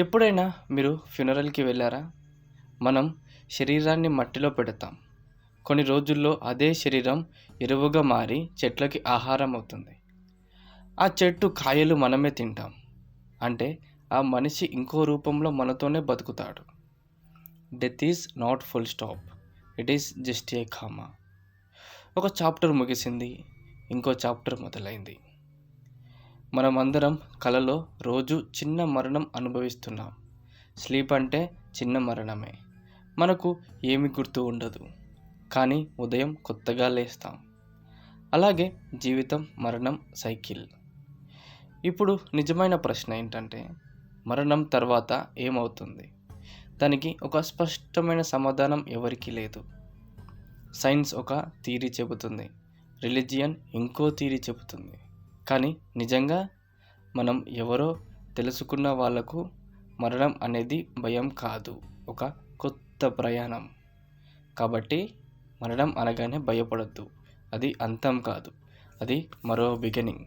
ఎప్పుడైనా మీరు ఫ్యూనరల్కి వెళ్ళారా? మనం శరీరాన్ని మట్టిలో పెడతాం. కొన్ని రోజుల్లో అదే శరీరం ఎరువుగా మారి చెట్లకి ఆహారం అవుతుంది. ఆ చెట్టు కాయలు మనమే తింటాం. అంటే ఆ మనిషి ఇంకో రూపంలో మనతోనే బతుకుతాడు. Death is not full stop it is just a comma ఒక చాప్టర్ ముగిసింది. ఇంకో చాప్టర్ మొదలైంది. మనమందరం కలలో రోజు చిన్న మరణం అనుభవిస్తున్నాం. స్లీప్ అంటే చిన్న మరణమే. మనకు ఏమి గుర్తు ఉండదు. కానీ ఉదయం కొత్తగా లేస్తాం. అలాగే జీవితం మరణం సైకిల్. ఇప్పుడు నిజమైన ప్రశ్న ఏంటంటే మరణం తర్వాత ఏమవుతుంది? దానికి ఒక స్పష్టమైన సమాధానం ఎవరికీ లేదు. సైన్స్ ఒక థీరీ చెబుతుంది. రిలీజియన్ ఇంకో థీరీ చెబుతుంది. కానీ నిజంగా మనం ఎవరో తెలుసుకున్న వాళ్ళకు మరణం అనేది భయం కాదు. ఒక కొత్త ప్రయాణం. కాబట్టి మరణం అనగానే భయపడద్దు. అది అంతం కాదు. అది మరో బిగినింగ్